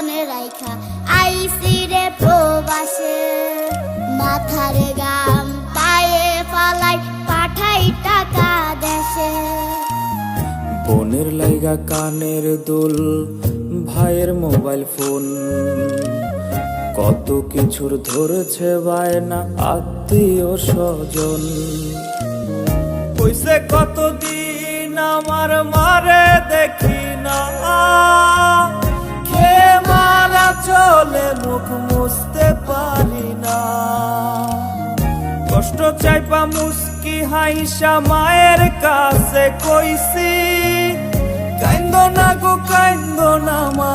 পরিজনের রাইখা আইসি রে প্রবাসে। মাথারে গাম পায়ে ফালাই পাঠাই টাকা দেশে। বোনের লাইগা কানের দুল ভাইয়ের মোবাইল ফোন। কত কিছুর ধরেছে বায়না আত্মীয় স্বজন। কইছে কতদিন আমার মারে দেখি না। মুখ মুছতে পারি না। কষ্ট চাইপা মুস্কি হাইসা মায়ের কাছে কইছি, কাইন্দ না গো, কাইন্দ না মা।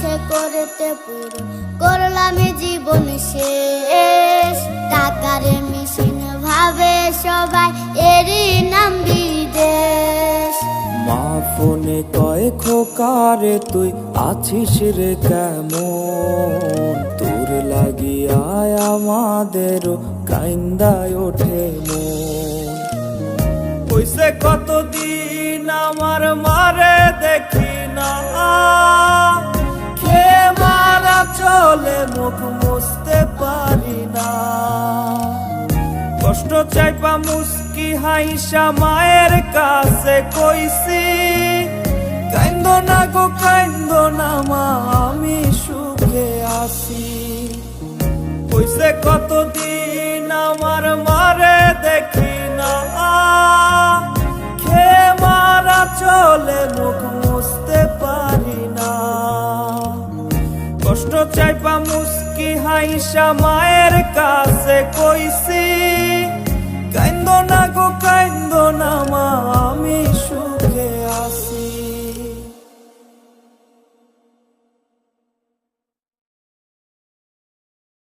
ইচ্ছে করতে পুরো। করলাম জীবন শেষ। টাকার মেশিন ভাবে সবাই এরই নাম বিদেশ। মা ফোনে কয়, খোকারে তুই আছিস রে কেমন? তোর লাগিয়ায় আমাদের কাইন্দায় ওঠে মন। কইছে কতদিন আমার মারে দেখি না। চলে মুখ মুছতে পারি না। কষ্ট চাইপা মুস্কি হাইসা মায়ের কাছে কইছি, কাইন্দ না গো, কাইন্দ না মা, আমি সুখে আছি। কইছে, কতদিন আমার মারে দেখি না। খে মারা চলে মুখ চাইপা মুস্কি হাইসা মায়ের কাছে কইছি কাইন্দ না গো কাইন্দ না মা আমি সুখে